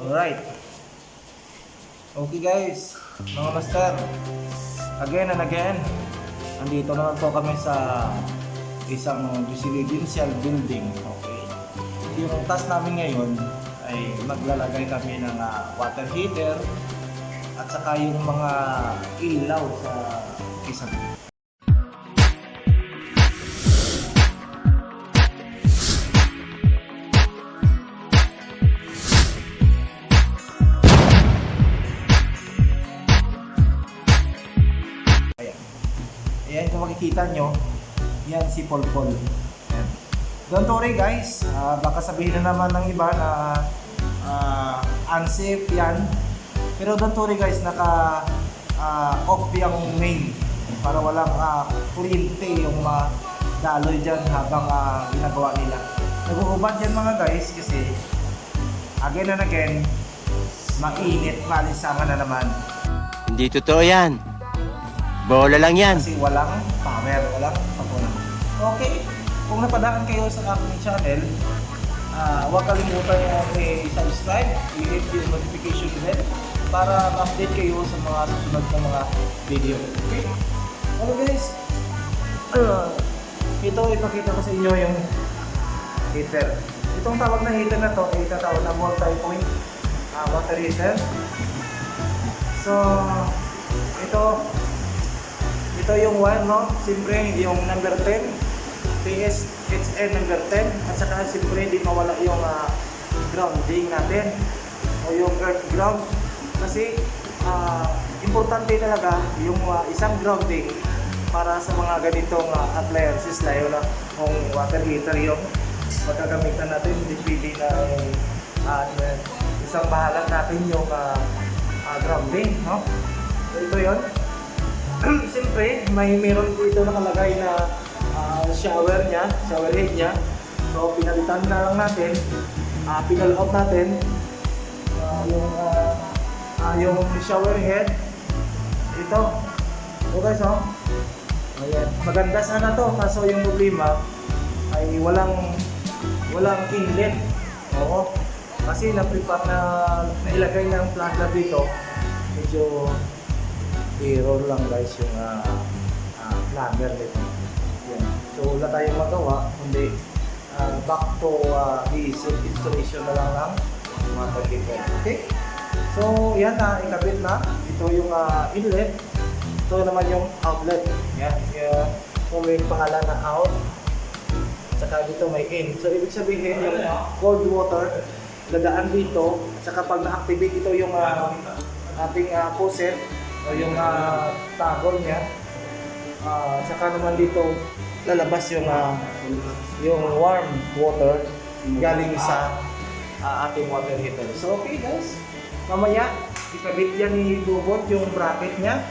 Alright. Okay guys, mga master. Again and again, andito naman po kami sa isang residential building. Okay. Yung task namin ngayon ay maglalagay kami ng ah, water heater at saka yung mga ilaw sa isang Ayan kung makikita nyo, yan si Paul Paul. Don't worry guys, Ah, baka sabihin na naman ng iba na ah, unsafe yan. Pero don't worry guys, naka ah, off yung main para walang uh, kuryente yung mga daloy dyan habang ah, ginagawa nila. Nag-uubad yan mga guys kasi again and again, mainit, maalisangan na naman. Hindi totoo yan. Bola lang yan. Kasi walang power, walang papunan. Okay, kung napadaan kayo sa aking channel, ah huwag kalimutan na i-subscribe, i-hit yung notification bell para ma-update kayo sa mga susunod na mga video. Okay? Okay guys, ah, ito ipakita ko sa inyo yung heater. Itong tawag na heater na to ay tatawag na multi-point ah, water heater. So, ito ito yung one, no? Siyempre, yung number 10. PSHN number 10. At saka, siyempre, hindi mawala yung ah, grounding natin. O yung earth ground. Kasi, ah, importante talaga yung ah, isang grounding para sa mga ganitong uh, appliances na yun, ah, kung water heater yung magkagamitan natin. Hindi pwede na ah, isang bahalan natin yung ah, ah, grounding, no? So, ito yun. Siyempre, may meron dito nakalagay na ah, shower niya, shower head niya. So, pinalitan na lang natin, uh, pinal out natin ah, yung ah, ah, yung shower head. Ito. Ito guys, oh. Ayan. Maganda sana to, kaso yung problema ay walang walang inlet. Oo. Kasi na-prepare na nailagay ng plug na dito. Medyo error lang guys yung uh, uh, plumber nito. Yan. So wala tayong magawa kundi ah, back to uh, basic installation na lang ng water heater. Okay? So yan na, ikabit na. Ito yung ah, inlet. Ito naman yung outlet. Yan. Yeah. Kung may pangalan na out. Saka dito may in. So ibig sabihin yung cold water dadaan dito. Saka pag na-activate ito yung ah, ating uh, faucet o yung uh, tagol niya. Ah, saka naman dito lalabas yung ah, yung warm water galing sa ah, ating water heater. So okay guys, mamaya ikabit yan ni Bubot yung bracket niya.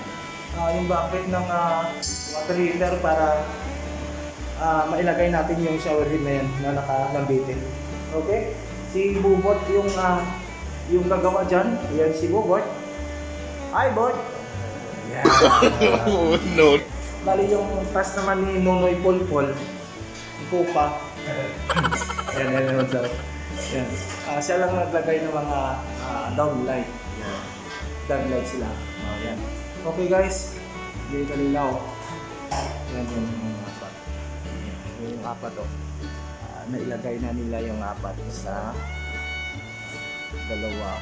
Ah, yung bracket ng ah, water heater para ah, mailagay natin yung shower head na yan na nakalambitin. Okay? Si Bubot yung ah, yung gagawa dyan. Yan si Bubot. Hi, Bot! Yeah. no. Bali yung task naman ni Nonoy Polpol, yung pupa. Ayan, ayan, ayan, daw. Ayan. Ah, siya lang naglagay ng mga ah, downlight. Ayan. Downlight sila. Oh, ayan. Okay guys, hindi kalinaw. Ayan yun yung apat. Ayan, yung apat oh. Ah, nailagay na nila yung apat sa dalawa,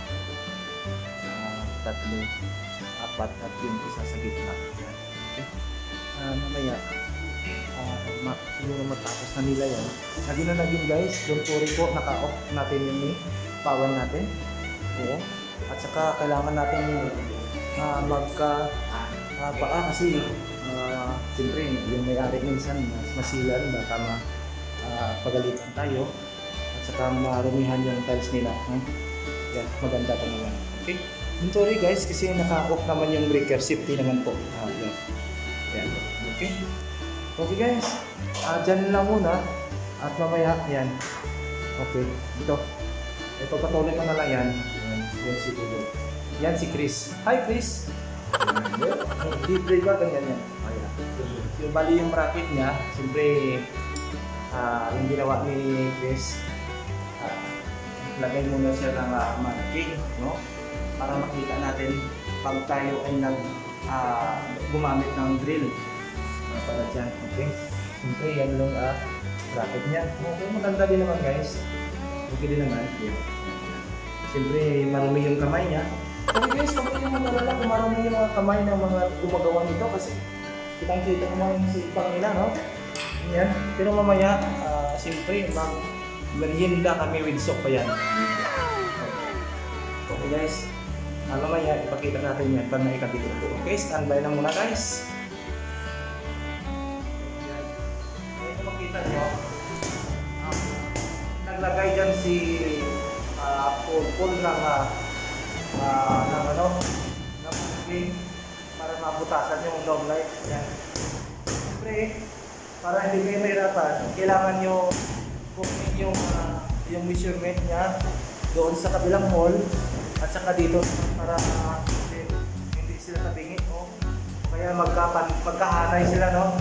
ah, tatlo, apat at yung isa sa gitna. Okay. Ah, mamaya, ah, ma matapos na nila yan. Lagi na lagi guys, don't worry po, naka-off natin yung may power natin. Oo. At saka kailangan natin ah, magka ah, paa kasi ah, siyempre yung may-ari minsan mas masilan baka ma ah, pagalitan tayo at saka marumihan yung tiles nila. Hmm? Yan, maganda pa naman. Okay? Don't worry guys kasi naka-off naman yung breaker, safety naman po. Ah, yan. Yan. Okay? Okay guys, ah dyan lang muna. At mamaya, yan. Okay, ito. Ito patuloy ko na lang yan. Yan, si Tulo. Yan si Chris. Hi Chris! Deep break ba? Ganyan yan. Ayan. Yung bali yung bracket niya, siyempre, ah yung ginawa ni Chris, ah, lagay muna siya ng uh, marking, no? Para makita natin pag tayo ay nag ah, gumamit ng drill. Para dyan, okay? Siyempre, yan yung ah, bracket niya. Okay, maganda din naman guys. Okay din naman. Yeah. Siyempre, marumi yung kamay niya. Okay guys, huwag niyo magalala kung marumi yung mga kamay ng mga gumagawa nito kasi kitang kita naman yung sipang nila, no? Yan. Pero mamaya, ah, siyempre, mag merienda kami with soup pa yan. Okay guys, ah, mamaya ipakita natin yan pag naikabit ito. Okay, standby na muna guys. Ngayon makita nyo, ah, naglagay dyan si uh, Paul ng, ah, ah, ng ano, ng moving para mabutasan yung dog light. Yan. Siyempre, para hindi kayo mahirapan, kailangan nyo kunin yung, ah, yung measurement niya doon sa kabilang hall at saka dito para ah, hindi, sila tabingin o kaya magkapan, magkahanay sila no?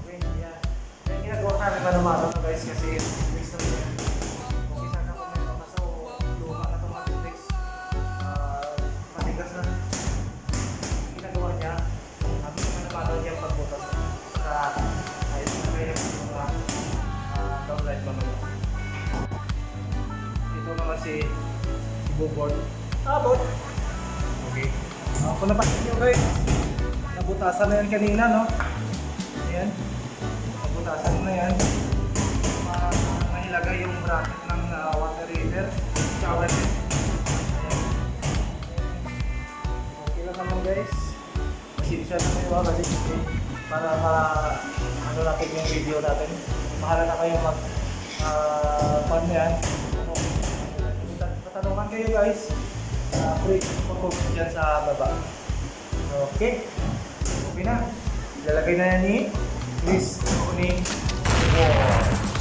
Okay yan yan ginagawa namin manumano to guys kasi mix na yan okay sana kung may mga kaso luma na itong matrix uh, matigas na. Ginagawa niya kami naman naman niya pagbutas sa ayun na kayo ng mga uh, downline mamaya. Ito naman si Bubon. Ah, bot. Okay. Uh, kung napansin nyo guys, nabutasan na yan kanina, no? Ayan. Nabutasan na yan. Uh, nahilagay yung bracket ng uh, water heater. Shower head. Okay lang naman guys. Pasensya na kayo ha, kasi para ma ano natin yung video natin. Mahala na kayo mag uh, pan yan. Katanungan kayo guys. Uh, free po dyan sa baba. Okay. Okay na. Ilalagay na yan ni Chris Kuning. Okay.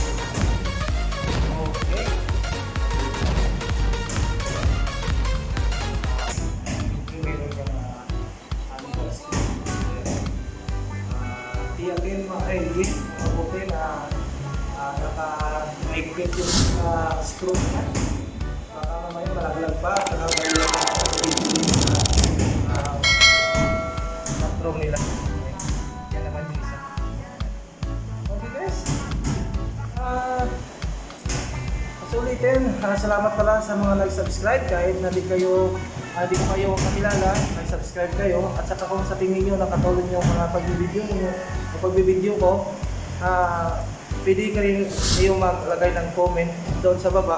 Sulitin, ah, salamat pala sa mga nag-subscribe kahit na di kayo ah, di ko kayo kakilala, nag-subscribe kayo at saka kung sa tingin nyo nakatulong yung mga pagbibideo niyo o pagbibideo ko, ah, pwede ka rin kayong maglagay ng comment doon sa baba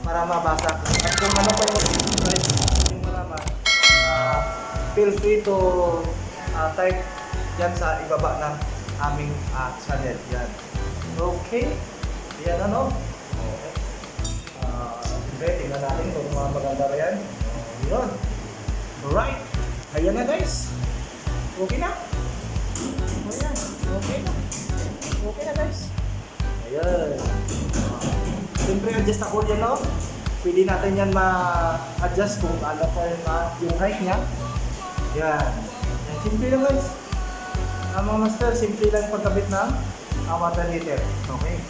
para mabasa. At kung ano pa yung subscribe yung malaman, ah, feel free to ah, type dyan sa ibaba ng aming ah, channel. Yan. Okay? Yan ano? Okay. Tingnan natin kung mga maganda ba yan. Yun. Alright. Ayan na guys. Okay na. Ayan. Okay na. Okay na guys. Ayan. Siyempre, adjust ako yan, no? Pwede natin yan ma-adjust kung ano pa yung, ah, yung height niya. Yan. Yan. Simple lang guys. Ang mga master, simple lang pagkabit ng uh, water heater. Okay.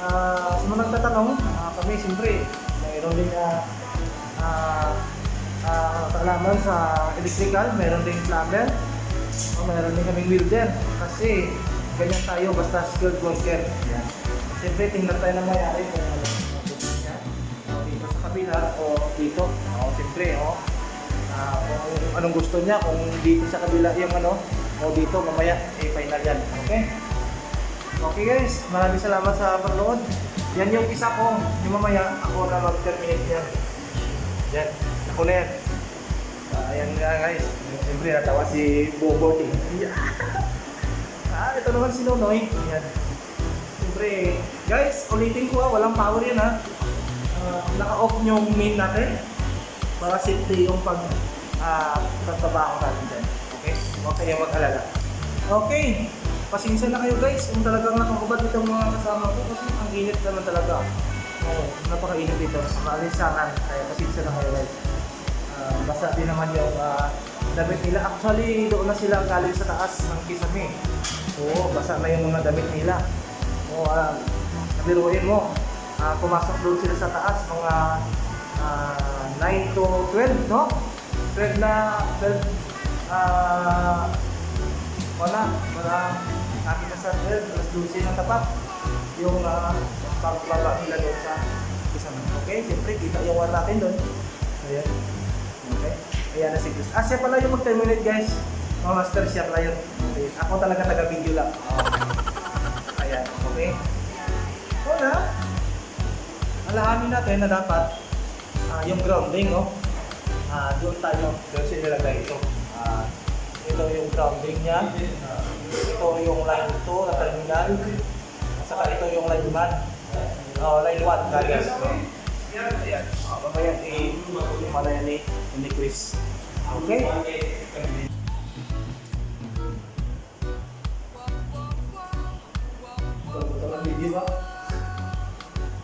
Ah, sa mga nagtatanong, ah, kami siyempre, mayroon din na uh, uh, kaalaman sa electrical, mayroon din plumber, o mayroon din kaming welder. Kasi ganyan tayo, basta skilled worker. Yan. Siyempre, tingnan tayo na mayari kung ano. O dito sa kabila o dito. O siyempre, o. Ah, kung anong gusto niya, kung dito sa kabila yung ano, o dito, mamaya, eh, final yan. Okay? Okay guys, maraming salamat sa panonood. Yan yung isa ko. Yung mamaya, ako na mag-terminate yan. Yan, ako na yan. Ah, ayan nga guys. Siyempre, natawa si Bobo. Yeah. ah, ito naman si Nonoy. Yan. Siyempre, guys, ulitin ko ah, walang power yan ha. Ah, naka-off yung main natin. Para safety yung pag ah, pagtrabaho natin dyan. Okay? Huwag kayong mag-alala. Okay. Pasensya na kayo guys kung talagang nakakubad itong mga kasama ko kasi ang init naman talaga. Oo, napakainit dito. Maalinsangan. Kaya pasensya na kayo guys. Ah, basa din naman yung ah, damit nila. Actually, doon na sila galing sa taas ng kisame. Oo, basa na yung mga damit nila. Oo, uh, nabiruin mo. ah, pumasok doon sila sa taas, mga ah, 9 to 12, no? 12 na, 12, ah, wala, wala, akin na sa 12, alas 12 na tapat, yung uh, pagbaba nila doon sa kasama. Okay, siyempre, kita yung war natin doon. Ayan. Okay. Ayan na si Chris. Ah, siya pala yung mag-terminate, guys. Mga master siya pala yun. Okay. Ako talaga taga-video lang. Okay. Ayan, okay. Wala. Alahanin natin na dapat ah, yung grounding, no? Ah, doon tayo, doon siya nilagay ito. Ah, ito yung grounding niya. Ah, ito yung line 2 na terminal. Saka ito yung line 1. Oh, line 1 guys. Yan, ayan. Oh, mamaya i mana yan ni ni Chris. Okay? Ito lang video ba?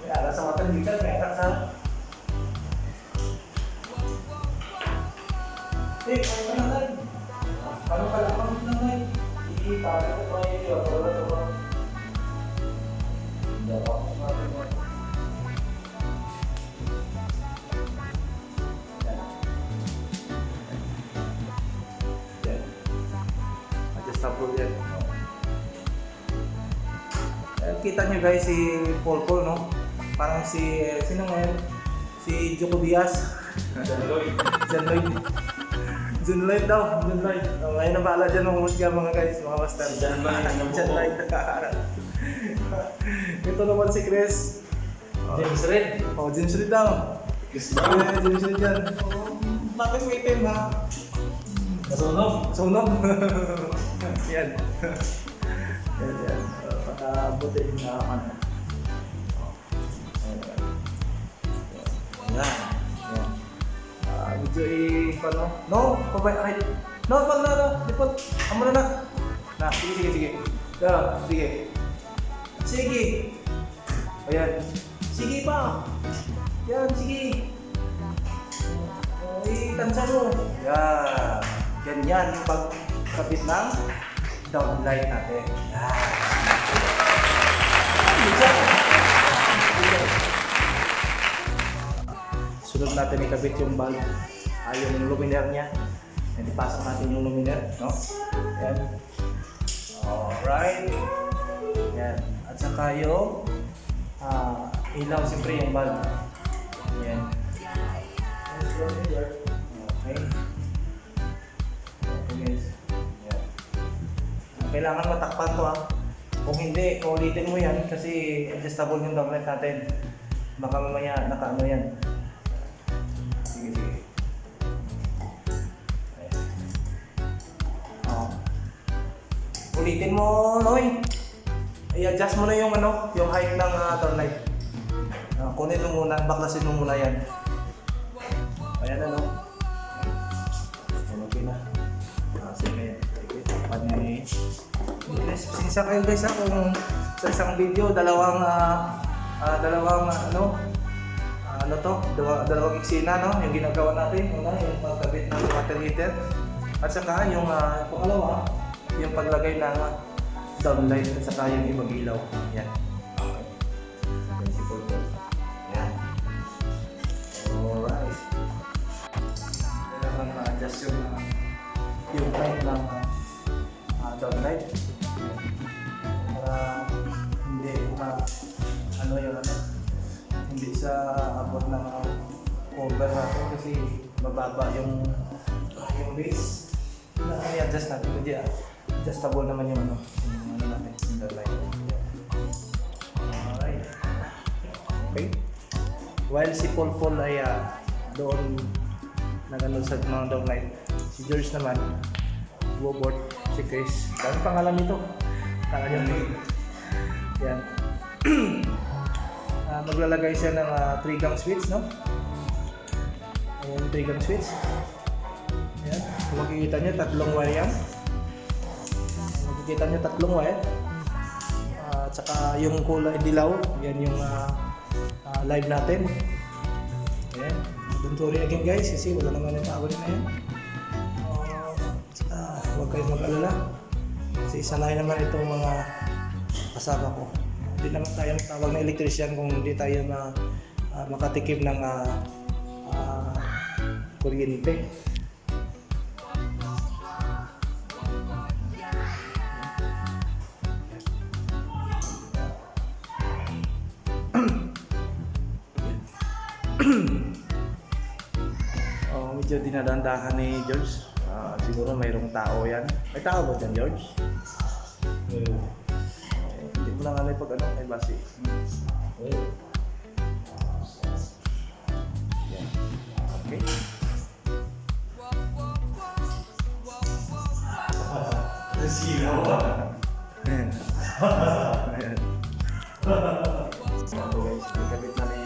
Kaya ala sa mata kaya ka sa Eh, ano ka na lang? Ano ka lang ang nanay? Hindi, tabi ko pa yun. Wala ko ba? Hindi ako. Adjustable yan. Eh, kita nyo guys si Paul Paul no? Parang si, sino ngayon? Si Joko Diaz. John Lloyd. John Lloyd daw. John Lloyd. Oh, ngayon na bahala dyan mga musga mga guys, mga master. John Lloyd. John Lloyd. Ito naman si Chris. James Red. Oh, James Reed daw. Chris Yeah, James Reed yan. Oh, bakit may itim ha? Nasunog. Sunog. yan. yan, yan. Uh, Pakabuti na ano. Yan. Yan. Medyo i... Paano? No! Pabay... Ay! No! Pag na! No! Lipot! Amo na na! Na! Sige, sige, sige. Yeah, sige. Sige! Ayan. Sige pa! Yan, sige! Ay, tansa mo. Yan. Ganyan yung pagkabit ng downlight natin. Yan. Sunod natin ikabit yung bulb. Yung luminaire niya. Yan, ipasok natin yung luminaire. No? Yan. Alright. Yan. At saka yung ah, ilaw, siyempre yung bulb. Yan. Okay. Okay guys. Yan. Ah, Kailangan matakpan to ah. Kung hindi, ulitin mo yan kasi adjustable yung downlight natin. Baka mamaya nakaano yan. Sige, sige. Ulitin mo, Noy. I-adjust mo na yung ano, yung height ng uh, downlight. Ah, kunin mo muna, baklasin mo muna yan. Ayan ano. Ayan, okay na. Ah, sige. Sige, tapan niya ni... Guys, pasensya kayo guys ha, kung sa isang video, dalawang, ah, ah, dalawang, ah, ano, ah, ano to, dalawa, dalawang eksena, no? Yung ginagawa natin, una, yung pagkabit ng water heater. At saka yung ah, pangalawa, yung paglagay ng ah, downlight at saka yung ibang ilaw. Yan. Okay. Paul Paul. Yan. Alright. Kailangan ma-adjust yung uh, yung height ng uh, downlight para hindi ma ano yung ano hindi sa abot ng uh, cover natin kasi mababa yung yung base na i-adjust natin kasi uh, adjustable naman yung ano ano natin yung downlight alright. Okay. While si Paul Paul ay ah, doon nagano sa mga downlight si George naman Wobot, si Chris. Dami pangalan nito. Kala niyo. Yan. Ah, maglalagay siya ng 3 gang switch no? Ayan 3 gang switch. Ayan. Kung makikita niyo tatlong wire yan makikita niyo tatlong wire Ah, at saka yung kulay dilaw yan yung ah, ah, live natin. Ayan. Don't worry again guys kasi wala naman yung tawag na yan. Ah, tsaka huwag kayong mag-alala. Kasi sanay naman itong mga kasama ko. Hindi naman tayo tawag na electrician kung hindi tayo ma, ah, makatikim ng ah, ah, kuryente. Dinadandahan ni George. Ah, siguro mayroong tao yan. May tao ba dyan, George? Eh, hindi ko lang alam pag ano, may basi. Yan. Okay. Ayan. Ayan. So guys, nagkabit na ni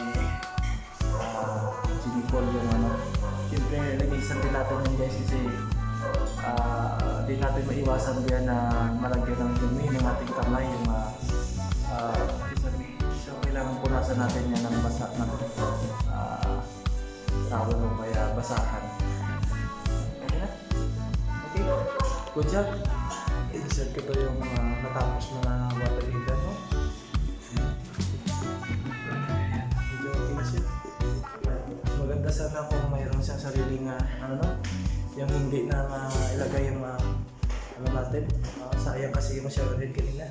uh, Jimmy Paul yung ano. Siyempre, linisan din natin yung guys kasi ah, di natin maiwasan din na malagyan ng dumi ng ating kamay yung uh, uh, isang, isang kailangan punasan natin yan ng basa ng uh, tawag o kaya basahan. Okay na? Okay? Good job. I-deserve ko to yung mga natapos mo na water heater, no? Medyo okay na siya. Maganda sana kung siyang sariling ah, ano no, yung hindi na mailagay yung ah, ano natin. Ah, sayang kasi yung siya rin kanina.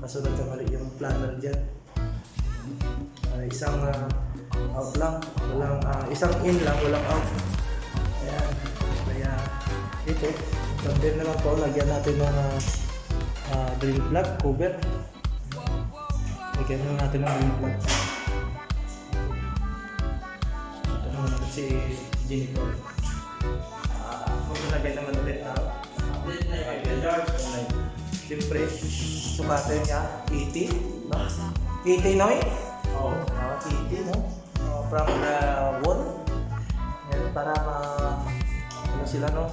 Kaso nagkamali yung planner dyan. Ah, isang ah, out lang, walang ah, isang in lang, walang out. Ayan. Kaya ito, Sabihin na lang po, lagyan natin ng uh, uh, drain plug, cover. Lagyan na natin ng drain plug. Ito naman si Jennifer. Ah, kung nilagay naman ulit na Siyempre, sukatin niya 80, no? 80 no eh? Oo. Oh, 80, no? Uh, from the wall. Yan, para ma... Ano sila, no?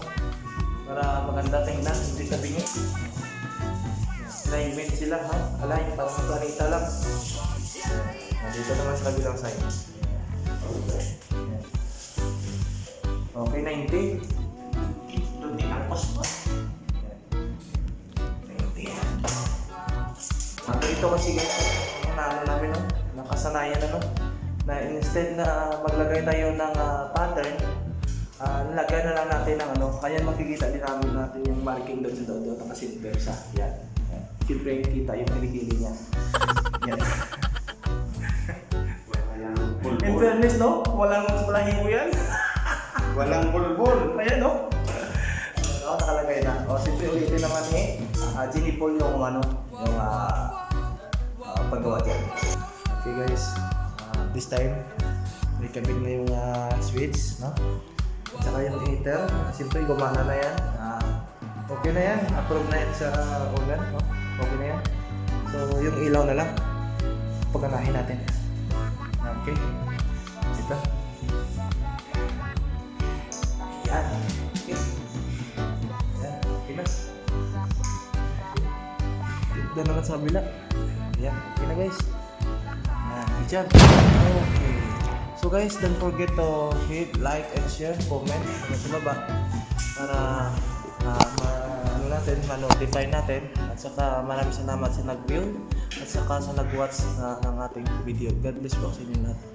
Para maganda tingnan, hindi tabingin. Alignment sila, ha? Align, parang planeta lang. Nandito naman sa kabilang side. Okay. Okay, 90. Doon din ang pas pa. 90 yan. Ano ito kasi guys, ang naano namin, no? Nakasanayan na, no? Na instead na maglagay tayo ng ah, pattern, Ah, nilagyan na lang natin ng ano, kaya makikita din namin natin yung marking doon sa doon, nakasilver sa. Yan. Yan. Siyempre, kita yung kilikili niya. Yan. In fairness, no? Walang balahibo yan. Walang bulbul. Ayan, no? Ano, nakalagay na. O, siyempre ulitin naman ni uh, Ginny Paul yung ano, yung ah, ah, paggawa dyan. Okay guys, Ah, this time, may kabig na yung ah, switch, no? At saka yung heater, siyempre gumana na yan. Ah, okay na yan, approve na yan sa organ, no? Okay na yan. So, yung ilaw na lang, paganahin natin. Okay. Ito. Yan. Okay. Yan. Okay na. Tignan naman sa kabila. Yan. Okay na guys. Yan. Job. Okay. So guys, don't forget to hit like and share, comment ano sa baba para ah, ma ano natin, ma-notify natin at saka maraming salamat sa nag-view at saka sa nag-watch na ng ating video. God bless po sa inyo lahat.